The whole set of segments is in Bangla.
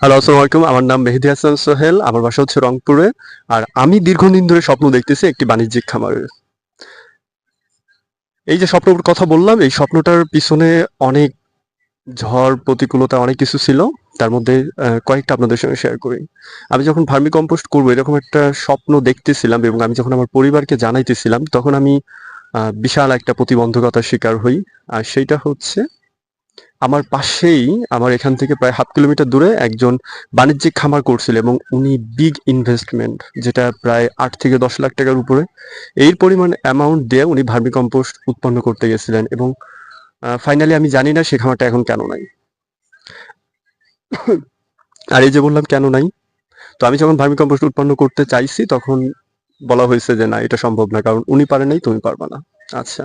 হ্যালো আসসালামু আলাইকুম আমার নাম মেহেদি হাসান সোহেল। আমার বাসা হচ্ছে রংপুরে। আর আমি দীর্ঘদিন ধরে স্বপ্ন দেখতেছি একটি বাণিজ্যিক খামারের। এই যে স্বপ্নটার কথা বললাম, এই স্বপ্নটার পিছনে অনেক ঝড়, প্রতিকূলতা, অনেক কিছু ছিল। তার মধ্যে কয়েকটা আপনাদের সঙ্গে শেয়ার করি। আমি যখন ভার্মি কম্পোস্ট করব এরকম একটা স্বপ্ন দেখতেছিলাম এবং আমি যখন আমার পরিবারকে জানাইতেছিলাম, তখন আমি বিশাল একটা প্রতিবন্ধকতার শিকার হই। আর সেইটা হচ্ছে আমার পাশেই, আমার এখান থেকে প্রায় হাফ কিলোমিটার দূরে একজন বাণিজ্যিক খামার করছিল এবং উনি বিগ ইনভেস্টমেন্ট যেটা প্রায় আট থেকে দশ লাখ টাকার উপরে। এই পরিমাণ অ্যামাউন্ট দিয়ে উনি ভার্মি কম্পোস্ট উৎপন্ন করতে গেছিলেন এবং ফাইনালি আমি জানি না সে খামারটা এখন কেন নাই। আর এই যে বললাম কেন নাই, তো আমি যখন ভার্মি কম্পোস্ট উৎপন্ন করতে চাইছি, তখন বলা হয়েছে যে না, এটা সম্ভব না, কারণ উনি পারে নাই, তুমি পারবা না। আচ্ছা।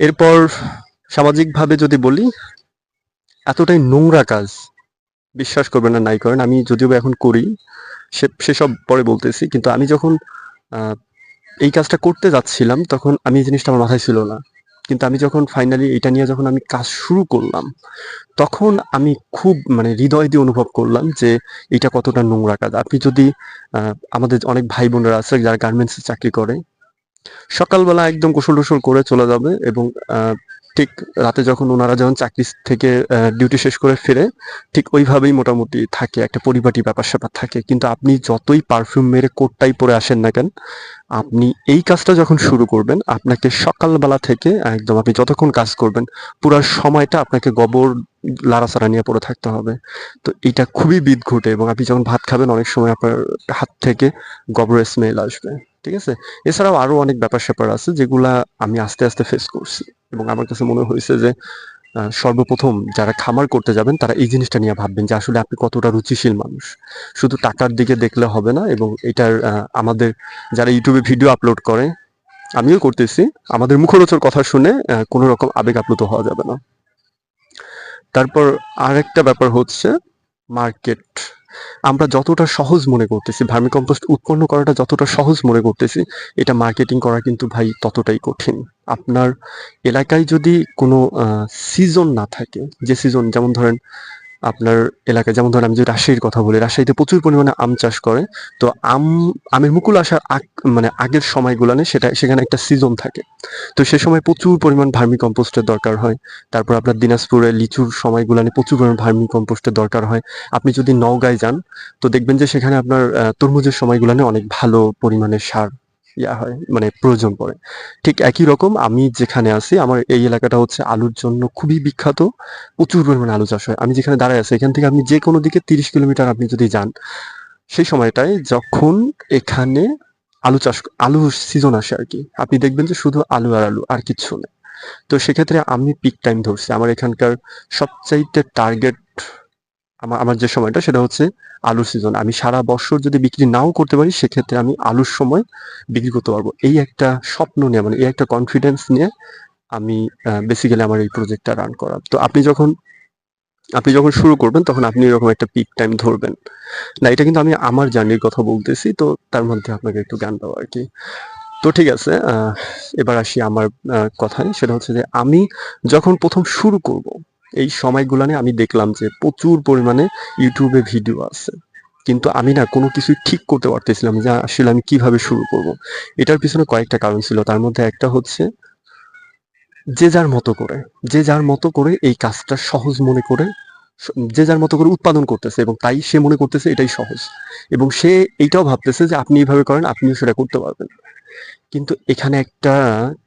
এরপর সামাজিকভাবে যদি বলি, এতটাই নোংরা কাজ। বিশ্বাস করবেন না, নাই করেন। আমি যদিও এখন করি, সে, সেসব পরে বলতেছি। কিন্তু আমি যখন এই কাজটা করতে যাচ্ছিলাম, তখন আমি এই জিনিসটা আমার মাথায় ছিল না। কিন্তু আমি যখন ফাইনালি এটা নিয়ে যখন আমি কাজ শুরু করলাম, তখন আমি খুব মানে হৃদয় দিয়ে অনুভব করলাম যে এটা কতটা নোংরা কাজ। আপনি যদি আমাদের অনেক ভাই বোনেরা আছে, যারা গার্মেন্টসে চাকরি করে, সকালবেলা একদম গোসল টোসল করে চলে যাবে এবং ঠিক রাতে যখন ওনারা যখন চাকরি থেকে ডিউটি শেষ করে ফিরে, ঠিক ওইভাবেই মোটামুটি থাকে, একটা পরিপাটি ব্যাপার স্যাপার থাকে। কিন্তু আপনি যতই পারফিউম মেরে কোটটাই পরে আসেন না কেন, আপনি এই কাজটা যখন শুরু করবেন, আপনাকে সকালবেলা থেকে একদম আপনি যতক্ষণ কাজ করবেন, পুরো সময়টা আপনাকে গোবর লাড়াচাড়া নিয়ে পড়ে থাকতে হবে। তো এটা খুবই বিদ ঘটে এবং আপনি যখন ভাত খাবেন, অনেক সময় আপনার হাত থেকে গোবরের স্মেল আসবে, ঠিক আছে? এছাড়াও আরও অনেক ব্যাপার স্যাপার আছে যেগুলা আমি আস্তে আস্তে ফেস করছি। এবং আমার কাছে মনে হয়েছে যে সর্বপ্রথম যারা খামার করতে যাবেন, তারা এই জিনিসটা নিয়ে ভাববেন যে আসলে আপনি কতটা রুচিশীল মানুষ। শুধু টাকার দিকে দেখলে হবে না এবং এটার আমাদের যারা ইউটিউবে ভিডিও আপলোড করে, আমিও করতেছি। আমাদের মুখরোচর কথা শুনে কোনো রকম আবেগ আপ্লুত হওয়া যাবে না। তারপর আরেকটা ব্যাপার হচ্ছে মার্কেট। আমরা যতটা সহজ মনে করতেছি ভার্মি কম্পোস্ট উৎপন্ন করাটা যতটা সহজ মনে করতেছি, এটা মার্কেটিং করা কিন্তু ভাই ততটাই কঠিন। আপনার এলাকায় যদি কোনো সিজন না থাকে, যে সিজন যেমন ধরেন আপনার এলাকায়, যেমন ধরেন আমি যদি রাজশাহীর কথা বলি, রাজশাহীতে প্রচুর পরিমাণে আম চাষ করে, তো আম, আমের মুকুল আসার আগ মানে আগের সময়গুলানে সেটা, সেখানে একটা সিজন থাকে। তো সে সময় প্রচুর পরিমাণ ভার্মি কম্পোস্টের দরকার হয়। তারপর আপনার দিনাজপুরে লিচুর সময়গুলানে প্রচুর পরিমাণ ভার্মি কম্পোস্টের দরকার হয়। আপনি যদি নওগাঁয় যান, তো দেখবেন যে সেখানে আপনার তরমুজের সময়গুলানে অনেক ভালো পরিমাণে সার ইয়া হয় মানে প্রয়োজন পড়ে। ঠিক একই রকম আমি যেখানে আছি, আমার এই এলাকাটা হচ্ছে আলুর জন্য খুবই বিখ্যাত। প্রচুর পরিমাণে আলু চাষ হয়। আমি যেখানে দাঁড়ায় আছি, এখান থেকে আপনি যে কোনো দিকে তিরিশ কিলোমিটার আপনি যদি যান, সেই সময়টায় যখন এখানে আলু চাষ আলুর সিজন আসে আর কি, আপনি দেখবেন যে শুধু আলু আর আলু, আর কিচ্ছু নেই। তো সেক্ষেত্রে আমি পিক টাইম ধরছি। আমার এখানকার সবচাইতে টার্গেট আমার আমার যে সময়টা সেটা হচ্ছে আলুর সিজন আমি সারা বছর যদি বিক্রি নাও করতে পারি, সেক্ষেত্রে আমি আলুর সময় বিক্রি করতে পারব। এই একটা স্বপ্ন নিয়ে মানে এই একটা কনফিডেন্স নিয়ে আমি বেসিক্যালি আমার এই প্রজেক্টটা রান করা। তো আপনি যখন আপনি যখন শুরু করবেন, তখন আপনি এরকম একটা পিক টাইম ধরবেন। না, এটা কিন্তু আমি আমার জার্নির কথা বলতেছি, তো তার মধ্যে আপনাকে একটু জ্ঞান দেওয়া আর কি। তো ঠিক আছে এবার আসি আমার কথায়। সেটা হচ্ছে যে আমি যখন প্রথম শুরু করব এই সময়গুলানে আমি দেখলাম যে প্রচুর পরিমাণে ইউটিউবে ভিডিও আছে। কিন্তু আমি না কোনো কিছুই ঠিক করতে পারতেছিলাম যে আসলে আমি কীভাবে শুরু করব। এটার পিছনে কয়েকটা কারণ ছিল। তার মধ্যে একটা হচ্ছে যে যার মতো করে, যে যার মতো করে এই কাজটা সহজ মনে করে, যে যার মতো করে উৎপাদন করতেছে এবং তাই সে মনে করতেছে এটাই সহজ। এবং সে এইটাও ভাবতেছে যে আপনি এইভাবে করেন, আপনিও সেটা করতে পারবেন। কিন্তু এখানে একটা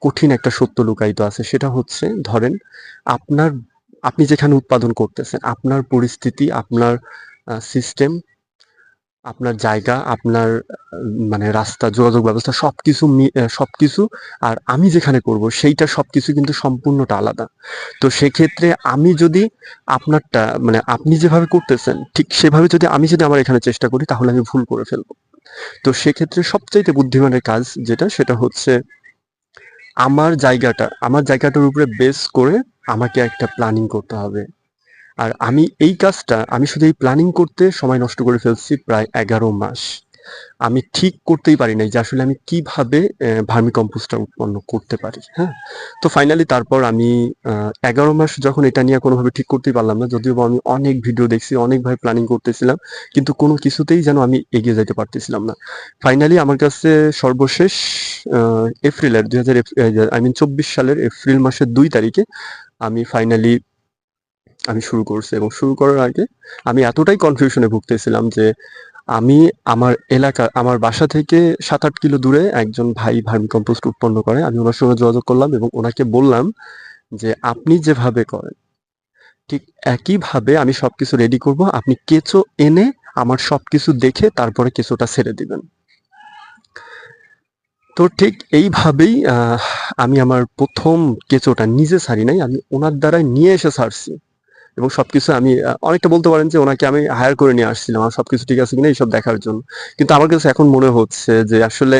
কঠিন একটা সত্য লুকায়িত আছে। সেটা হচ্ছে, ধরেন আপনার আপনি যেখানে উৎপাদন করতেছেন আপনার পরিস্থিতি আপনার সিস্টেম আপনার জায়গা আপনার মানে রাস্তা যোগাযোগ ব্যবস্থা সবকিছু মি- আহ, সবকিছু আর আমি যেখানে করব সেইটা সব কিছু কিন্তু সম্পূর্ণটা আলাদা। তো সেক্ষেত্রে আমি যদি আপনারটা মানে আপনি যেভাবে করতেছেন ঠিক সেভাবে যদি আমি যদি আমার এখানে চেষ্টা করি তাহলে আমি ভুল করে ফেলব। তো সেক্ষেত্রে সবচাইতে বুদ্ধিমানের কাজ যেটা সেটা হচ্ছে আমার জায়গাটা, আমার জায়গাটার উপরে বেস করে আমাকে একটা প্ল্যানিং করতে হবে। আর আমি এই কাজটা, আমি শুধু এই প্ল্যানিং করতে সময় নষ্ট করে ফেলছি প্রায় এগারো মাস। আমি ঠিক করতেই পারি নাই যে আসলে আমি কীভাবে ভার্মি কম্পোস্টটা উৎপন্ন করতে পারি হ্যাঁ? তো ফাইনালি তারপর আমি এগারো মাস যখন এটা নিয়ে কোনোভাবে ঠিক করতেই পারলাম না, যদিও আমি অনেক ভিডিও দেখছি অনেকভাবে প্ল্যানিং করতেছিলাম, কিন্তু কোনো কিছুতেই যেন আমি এগিয়ে যেতে পারতেছিলাম না। ফাইনালি আমার কাছে সর্বশেষ এপ্রিলের দুই হাজার আই মিন চব্বিশ সালের এপ্রিল মাসের দুই তারিখে আমি ফাইনালি আমি শুরু করছি এবং শুরু করার আগে আমি এতটাই কনফিউশনে ভুগতেছিলাম যে আমি আমার এলাকা, আমার বাসা থেকে সাত আট কিলো দূরে একজন ভাই ভার্মি কম্পোস্ট উৎপন্ন করে। আমি ওনার সঙ্গে যোগাযোগ করলাম এবং ওনাকে বললাম যে, আপনি যেভাবে করেন, ঠিক একইভাবে আমি সবকিছু রেডি করব। আপনি কেঁচো এনে আমার সবকিছু দেখে তারপরে কেঁচোটা ছেড়ে দিবেন। তো ঠিক এইভাবেই আমি আমার প্রথম কেঁচোটা নিজে ছাড়ি নাই, আমি ওনার দ্বারাই নিয়ে এসে ছাড়ছি। এবং সবকিছু আমি অনেকটা বলতে পারেন যে ওনাকে আমি হায়ার করে নিয়ে আসছিলাম। আমার সবকিছু ঠিক আছে কিনা এইসব দেখার জন্য। কিন্তু আমার কাছে এখন মনে হচ্ছে যে আসলে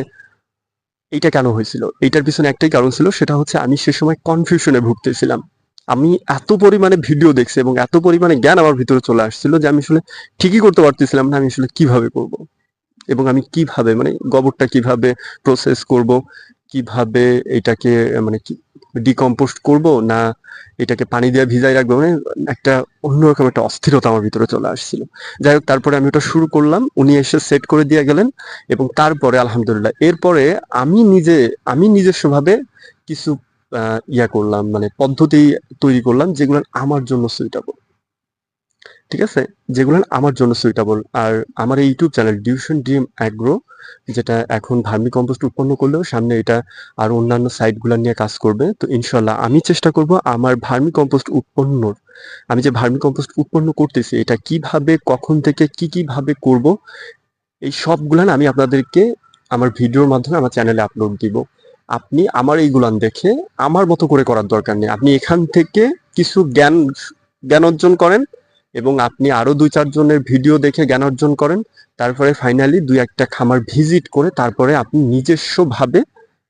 এইটা কেন হয়েছিল? এইটার পিছনে একটাই কারণ ছিল, সেটা হচ্ছে আমি সে সময় কনফিউশনে ভুগতেছিলাম। আমি এত পরিমাণে ভিডিও দেখছি এবং এত পরিমাণে জ্ঞান আমার ভিতরে চলে আসছিল যে আমি আসলে ঠিকই করতে পারতেছিলাম না, আমি আসলে কীভাবে করব? এবং আমি কীভাবে মানে গোবরটা কীভাবে প্রসেস করব? কীভাবে এটাকে মানে ডিকম্পোস্ট করব না এটাকে পানি দিয়ে ভিজাই রাখব? মানে একটা অন্যরকম একটা অস্থিরতা আমার ভিতরে চলে আসছিল। যাই হোক, তারপরে আমি ওটা শুরু করলাম। উনি এসে সেট করে দিয়ে গেলেন এবং তারপরে আলহামদুলিল্লাহ, এরপরে আমি নিজে, আমি নিজস্বভাবে কিছু ইয়া করলাম মানে পদ্ধতি তৈরি করলাম যেগুলো আমার জন্য সুইটেবল ঠিক আছে? যেগুলো আমার জন্য সুইটেবল আর আমার এই ইউটিউব চ্যানেল ডিউশন ডিম অ্যাগ্রো যেটা এখন ভার্মি কম্পোস্ট উৎপন্ন করলেও সামনে এটা আর অন্যান্য সাইটগুলো নিয়ে কাজ করবে। তো ইনশাল্লাহ আমি চেষ্টা করব আমার ভার্মি কম্পোস্ট উৎপন্নর, আমি যে ভার্মি কম্পোস্ট উৎপন্ন করতেছি, এটা কীভাবে, কখন থেকে, কি কীভাবে করব, এই সবগুলান আমি আপনাদেরকে আমার ভিডিওর মাধ্যমে আমার চ্যানেলে আপলোড দিব। আপনি আমার এইগুলান দেখে আমার মতো করে করার দরকার নেই। আপনি এখান থেকে কিছু জ্ঞান জ্ঞান অর্জন করেন এবং আপনি আরও দুই চারজনের ভিডিও দেখে জ্ঞান অর্জন করেন। তারপরে ফাইনালি দুই, একটা খামার ভিজিট করে তারপরে আপনি নিজস্বভাবে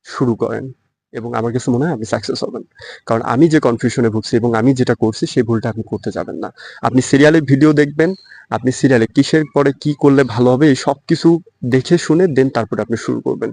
শুরু করেন। এবং আমার কাছে মনে হয় আপনি সাকসেস হবেন। কারণ আমি যে কনফিউশনে ভুগছি এবং আমি যেটা করছি, সেই ভুলটা আপনি করতে যাবেন না। আপনি সিরিয়ালে ভিডিও দেখবেন, আপনি সিরিয়ালে কিসের পরে কি করলে ভালো হবে, এই সব কিছু দেখে শুনে দেন তারপরে আপনি শুরু করবেন।